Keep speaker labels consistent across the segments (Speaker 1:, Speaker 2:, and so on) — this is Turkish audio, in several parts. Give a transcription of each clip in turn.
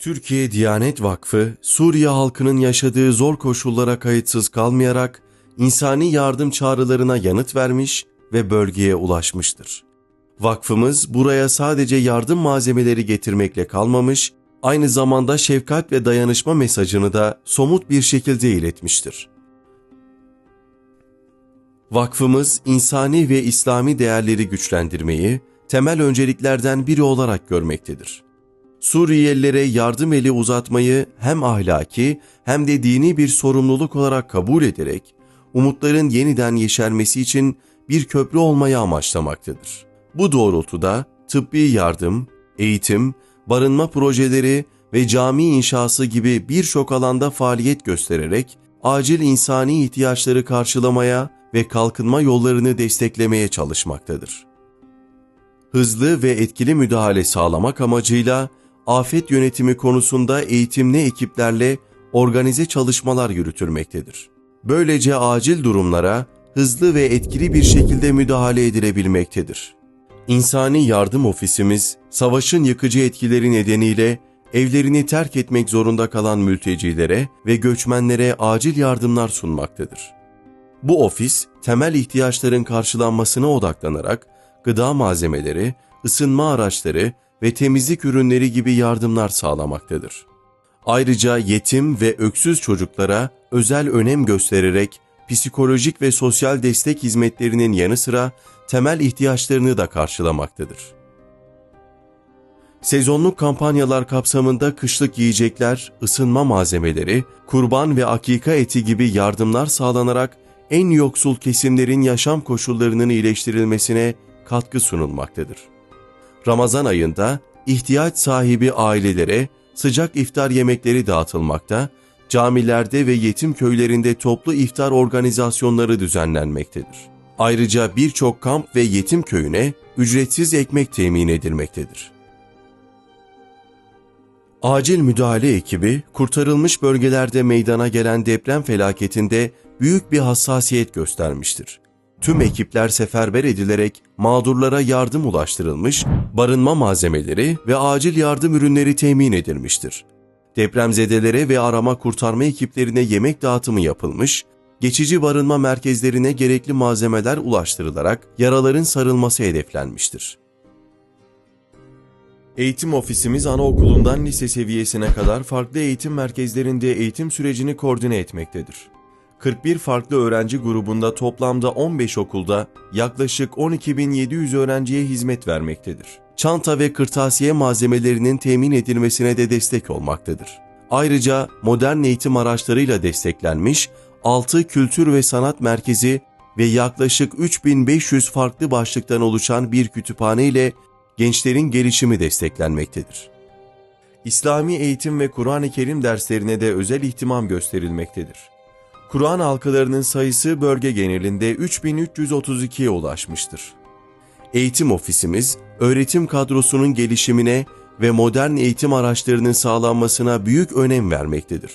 Speaker 1: Türkiye Diyanet Vakfı, Suriye halkının yaşadığı zor koşullara kayıtsız kalmayarak insani yardım çağrılarına yanıt vermiş ve bölgeye ulaşmıştır. Vakfımız buraya sadece yardım malzemeleri getirmekle kalmamış, aynı zamanda şefkat ve dayanışma mesajını da somut bir şekilde iletmiştir. Vakfımız insani ve İslami değerleri güçlendirmeyi temel önceliklerden biri olarak görmektedir. Suriyelilere yardım eli uzatmayı hem ahlaki hem de dini bir sorumluluk olarak kabul ederek umutların yeniden yeşermesi için bir köprü olmayı amaçlamaktadır. Bu doğrultuda tıbbi yardım, eğitim, barınma projeleri ve cami inşası gibi birçok alanda faaliyet göstererek acil insani ihtiyaçları karşılamaya ve kalkınma yollarını desteklemeye çalışmaktadır. Hızlı ve etkili müdahale sağlamak amacıyla afet yönetimi konusunda eğitimli ekiplerle organize çalışmalar yürütülmektedir. Böylece acil durumlara hızlı ve etkili bir şekilde müdahale edilebilmektedir. İnsani Yardım Ofisimiz, savaşın yıkıcı etkileri nedeniyle evlerini terk etmek zorunda kalan mültecilere ve göçmenlere acil yardımlar sunmaktadır. Bu ofis, temel ihtiyaçların karşılanmasına odaklanarak gıda malzemeleri, ısınma araçları ve temizlik ürünleri gibi yardımlar sağlamaktadır. Ayrıca yetim ve öksüz çocuklara özel önem göstererek psikolojik ve sosyal destek hizmetlerinin yanı sıra temel ihtiyaçlarını da karşılamaktadır. Sezonluk kampanyalar kapsamında kışlık yiyecekler, ısınma malzemeleri, kurban ve akika eti gibi yardımlar sağlanarak en yoksul kesimlerin yaşam koşullarının iyileştirilmesine katkı sunulmaktadır. Ramazan ayında ihtiyaç sahibi ailelere sıcak iftar yemekleri dağıtılmakta, camilerde ve yetim köylerinde toplu iftar organizasyonları düzenlenmektedir. Ayrıca birçok kamp ve yetim köyüne ücretsiz ekmek temin edilmektedir. Acil müdahale ekibi, kurtarılmış bölgelerde meydana gelen deprem felaketinde büyük bir hassasiyet göstermiştir. Tüm ekipler seferber edilerek mağdurlara yardım ulaştırılmış, barınma malzemeleri ve acil yardım ürünleri temin edilmiştir. Depremzedelere ve arama kurtarma ekiplerine yemek dağıtımı yapılmış, geçici barınma merkezlerine gerekli malzemeler ulaştırılarak yaraların sarılması hedeflenmiştir. Eğitim ofisimiz anaokulundan lise seviyesine kadar farklı eğitim merkezlerinde eğitim sürecini koordine etmektedir. 41 farklı öğrenci grubunda toplamda 15 okulda yaklaşık 12.700 öğrenciye hizmet vermektedir. Çanta ve kırtasiye malzemelerinin temin edilmesine de destek olmaktadır. Ayrıca modern eğitim araçlarıyla desteklenmiş 6 kültür ve sanat merkezi ve yaklaşık 3500 farklı başlıktan oluşan bir kütüphane ile gençlerin gelişimi desteklenmektedir. İslami eğitim ve Kur'an-ı Kerim derslerine de özel ihtimam gösterilmektedir. Kur'an halkalarının sayısı bölge genelinde 3332'ye ulaşmıştır. Eğitim ofisimiz, öğretim kadrosunun gelişimine ve modern eğitim araçlarının sağlanmasına büyük önem vermektedir.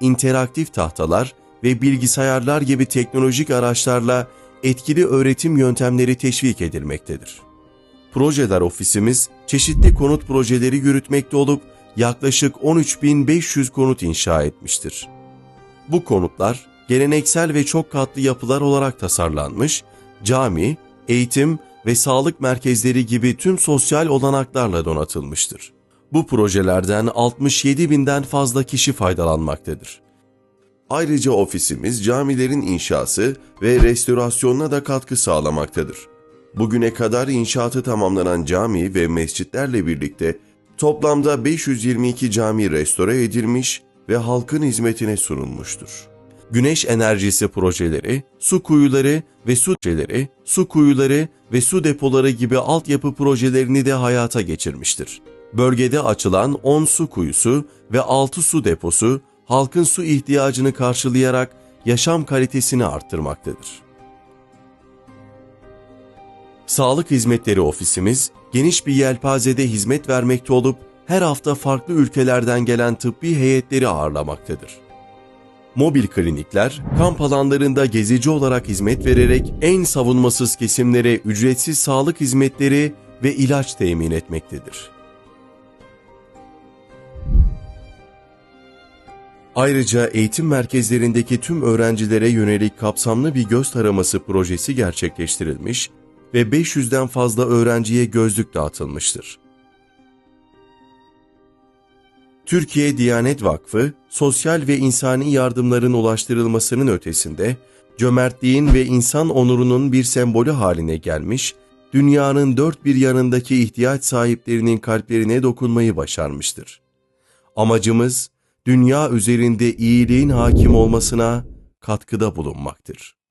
Speaker 1: İnteraktif tahtalar ve bilgisayarlar gibi teknolojik araçlarla etkili öğretim yöntemleri teşvik edilmektedir. Projeler ofisimiz çeşitli konut projeleri yürütmekte olup yaklaşık 13.500 konut inşa etmiştir. Bu konutlar geleneksel ve çok katlı yapılar olarak tasarlanmış, cami, eğitim ve sağlık merkezleri gibi tüm sosyal olanaklarla donatılmıştır. Bu projelerden 67 binden fazla kişi faydalanmaktadır. Ayrıca ofisimiz camilerin inşası ve restorasyonuna da katkı sağlamaktadır. Bugüne kadar inşaatı tamamlanan cami ve mescitlerle birlikte toplamda 522 cami restore edilmiş ve halkın hizmetine sunulmuştur. Güneş enerjisi projeleri, su kuyuları ve su projeleri, su kuyuları ve su depoları gibi altyapı projelerini de hayata geçirmiştir. Bölgede açılan 10 su kuyusu ve 6 su deposu halkın su ihtiyacını karşılayarak yaşam kalitesini arttırmaktadır. Sağlık Hizmetleri Ofisimiz geniş bir yelpazede hizmet vermekte olup her hafta farklı ülkelerden gelen tıbbi heyetleri ağırlamaktadır. Mobil klinikler, kamp alanlarında gezici olarak hizmet vererek en savunmasız kesimlere ücretsiz sağlık hizmetleri ve ilaç temin etmektedir. Ayrıca eğitim merkezlerindeki tüm öğrencilere yönelik kapsamlı bir göz taraması projesi gerçekleştirilmiş ve 500'den fazla öğrenciye gözlük dağıtılmıştır. Türkiye Diyanet Vakfı, sosyal ve insani yardımların ulaştırılmasının ötesinde, cömertliğin ve insan onurunun bir sembolü haline gelmiş, dünyanın dört bir yanındaki ihtiyaç sahiplerinin kalplerine dokunmayı başarmıştır. Amacımız, dünya üzerinde iyiliğin hakim olmasına katkıda bulunmaktır.